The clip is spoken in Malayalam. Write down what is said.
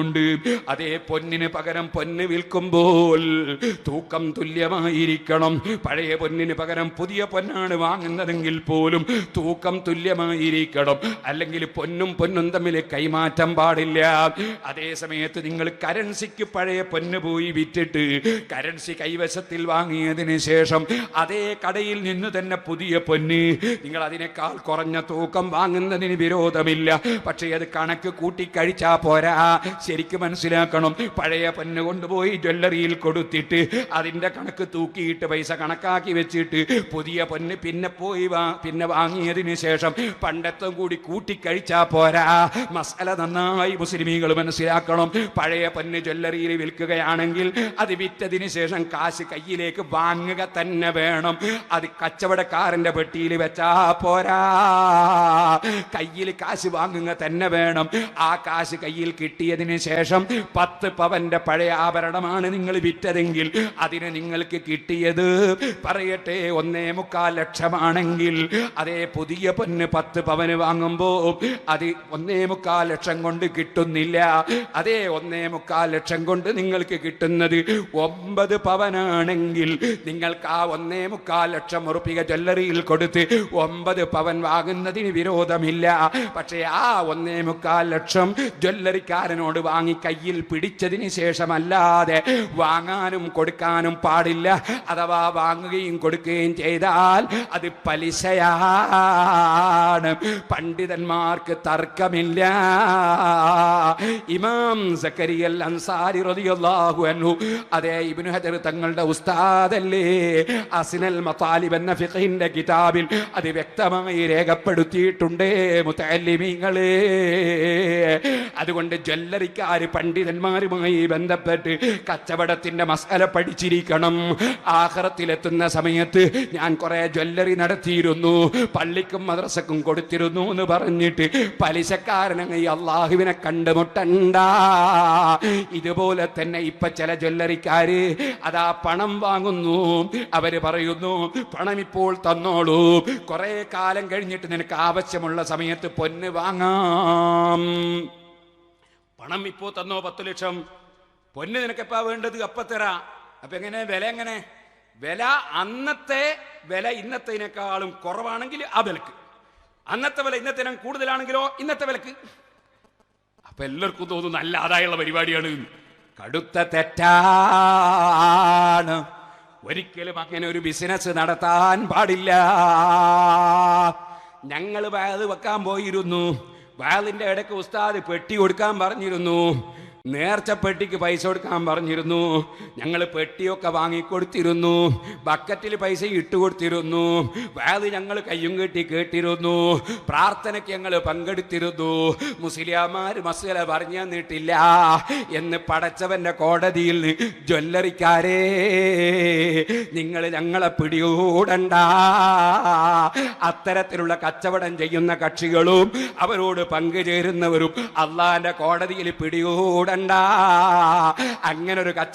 ഉണ്ട് അതേ പൊന്നിന് പകരം പൊന്ന് വിൽക്കുമ്പോൾ തൂക്കം തുല്യമായിരിക്കണം. പഴയ പൊന്നിന് പകരം പുതിയ പൊന്നാണ് വാങ്ങുന്നതെങ്കിൽ പോലും തൂക്കം തുല്യമായിരിക്കണം. അല്ലെങ്കിൽ പൊന്നും പൊന്നും തമ്മിൽ കൈമാറ്റം പാടില്ല. അതേ സമയത്ത് നിങ്ങൾ കരൻസിക്ക് പഴയ പൊന്ന് പോയി വിറ്റിട്ട് കരൻസി കൈവശത്തിൽ വാങ്ങിയതിന് ശേഷം അതേ കടയിൽ നിന്ന് തന്നെ പുതിയ പൊന്ന് നിങ്ങൾ അതിനേക്കാൾ കുറഞ്ഞ തൂക്കം വാങ്ങുന്നതിന് വിരോധമില്ല. പക്ഷേ അത് കണക്ക് കൂട്ടി കഴിച്ചാ പോരാ. ശരിക്കും മനസ്സിലാക്കണം. പഴയ പൊന്ന് കൊണ്ടുപോയി ജ്വല്ലറിയിൽ കൊടുത്തിട്ട് അതിന്റെ കണക്ക് തൂക്കിയിട്ട് പൈസ കണക്കാക്കി വെച്ചിട്ട് പുതിയ പൊന്ന് പിന്നെ പോയി വാ പിന്നെ വാങ്ങിയതിന് ശേഷം പണ്ടത്തും കൂടി കൂട്ടിക്കഴിച്ചാൽ കഴിച്ചാ പോരാ. മസാല നന്നായി മുസ്ലിമീങ്ങൾ മനസ്സിലാക്കണം. പഴയ പൊന്ന് ജ്വല്ലറിയിൽ വിൽക്കുകയാണെങ്കിൽ അത് വിറ്റതിന് ശേഷം കാശ് കയ്യിലേക്ക് വാങ്ങുക തന്നെ വേണം. അത് കച്ചവടക്കാരന്റെ പെട്ടിയിൽ വെച്ചാ പോരാ. കയ്യിൽ കാശ് വാങ്ങുക തന്നെ വേണം. ആ കാശ് കയ്യിൽ കിട്ടിയതിന് ശേഷം പത്ത് പവന്റെ പഴയ ആഭരണമാണ് നിങ്ങൾ വിറ്റതെങ്കിൽ അതിന് നിങ്ങൾക്ക് കിട്ടിയത് പറയട്ടെ ഒന്നേ മുക്കാൽ ലക്ഷമാണെങ്കിൽ അതേ പുതിയ പൊന്ന് പത്ത് പവന് വാങ്ങുമ്പോൾ അത് ഒന്നേ മുക്കാൽ ലക്ഷം കൊണ്ട് കിട്ടുന്നില്ല. അതേ ഒന്നേ മുക്കാൽ ലക്ഷം കൊണ്ട് നിങ്ങൾക്ക് കിട്ടുന്നത് ഒമ്പത് പവനാണെങ്കിൽ നിങ്ങൾക്ക് ആ ഒന്നേ മുക്കാൽ ലക്ഷം ഉറപ്പിക ജ്വല്ലറിയിൽ കൊടുത്ത് ഒമ്പത് പവൻ വാങ്ങുന്നതിന് വിരോധമില്ല. പക്ഷേ ആ ഒന്നേ മുക്കാൽ ലക്ഷം ജ്വല്ലറിക്കാരനോട് വാങ്ങി കയ്യിൽ പിടിച്ചതിന് ശേഷമല്ലാതെ വാങ്ങാനും കൊടുക്കാനും പാടില്ല. അഥവാ വാങ്ങുകയും കൊടുക്കുകയും ചെയ്താൽ അത് പലിശയാണ് പണ്ഡിതന്മാർക്ക് തർക്കമില്ല. ഇമാം സക്കരിയൽ അൻസാരി റളിയല്ലാഹു അൻഹു അതേ ഇബ്നു ഹജർ തങ്ങളുടെ ഉസ്താദല്ലേ അസ്നൽ മത്താലിബ് എന്ന ഫിഖിന്റെ കിതാബിൽ അത് വ്യക്തമായി രേഖപ്പെടുത്തിയിട്ടുണ്ട് മുത്തല്ലിമീങ്ങളെ അതുകൊണ്ട് ജ്വല്ലറിക്കാർ പണ്ഡിതന്മാരുമായി ബന്ധപ്പെട്ട് കച്ചവടത്തിന്റെ മസാല പഠിച്ചിരിക്കണം. ആഹ്റത്തിലെത്തുന്ന സമയത്ത് ഞാൻ കുറെ ജ്വല്ലറി നടത്തിയിരുന്നു. പള്ളിക്കും മദ്രസക്കും കൊടുത്തിരുന്നു എന്ന് പറഞ്ഞിട്ട് പലിശക്കാരനങ്ങി അള്ളാഹുവിനെ കണ്ടുമുട്ടണ്ട ഇതുപോലെ തന്നെ ഇപ്പൊ ചില ജ്വല്ലറിക്കാര് അതാ പണം വാങ്ങുന്നു. അവർ പറയുന്നു പണം ഇപ്പോൾ തന്നോളൂ. കുറെ കാലം കഴിഞ്ഞിട്ട് നിനക്ക് ആവശ്യമുള്ള സമയത്ത് പൊന്ന് വാങ്ങാം. പണം ഇപ്പോ തന്നോ പത്ത് ലക്ഷം? പൊന്ന് നിനക്കെപ്പാ വേണ്ടത്? അപ്പ തരാ. അപ്പൊ എങ്ങനെ? വില എങ്ങനെ? വില അന്നത്തെ വില ഇന്നത്തേനേക്കാളും കുറവാണെങ്കിൽ ആ വിലക്ക്. അന്നത്തെ വില ഇന്നത്തെ ഇനം കൂടുതലാണെങ്കിലോ ഇന്നത്തെ വിലക്ക്? അപ്പൊ എല്ലാവർക്കും തോന്നുന്നു നല്ല ആദായമുള്ള പരിപാടിയാണ് കടുത്ത തെറ്റാണ്. ഒരിക്കലും അങ്ങനെ ഒരു ബിസിനസ് നടത്താൻ പാടില്ല. ഞങ്ങൾ വയത് വെക്കാൻ പോയിരുന്നു. വയലിന്റെ ഇടയ്ക്ക് ഉസ്താദ് പെട്ടി കൊടുക്കാൻ പറഞ്ഞിരുന്നു. നേർച്ച പെട്ടിക്ക് പൈസ കൊടുക്കാൻ പറഞ്ഞിരുന്നു. ഞങ്ങൾ പെട്ടിയൊക്കെ വാങ്ങിക്കൊടുത്തിരുന്നു. ബക്കറ്റിൽ പൈസ ഇട്ട് കൊടുത്തിരുന്നു വയത് ഞങ്ങൾ കയ്യും കെട്ടി കേട്ടിരുന്നു. പ്രാർത്ഥനയ്ക്ക് ഞങ്ങൾ പങ്കെടുത്തിരുന്നു. മുസ്ലിയാമാർ മസല പറഞ്ഞു തന്നിട്ടില്ല എന്ന് പടച്ചവന്റെ കോടതിയിൽ ജ്വല്ലറിക്കാരേ. നിങ്ങൾ ഞങ്ങളെ പിടികൂടണ്ട. അത്തരത്തിലുള്ള കച്ചവടം ചെയ്യുന്ന കക്ഷികളും അവരോട് പങ്കുചേരുന്നവരും അള്ളാന്റെ കോടതിയിൽ പിടികൂടണ്ട. അങ്ങനൊരു കച്ച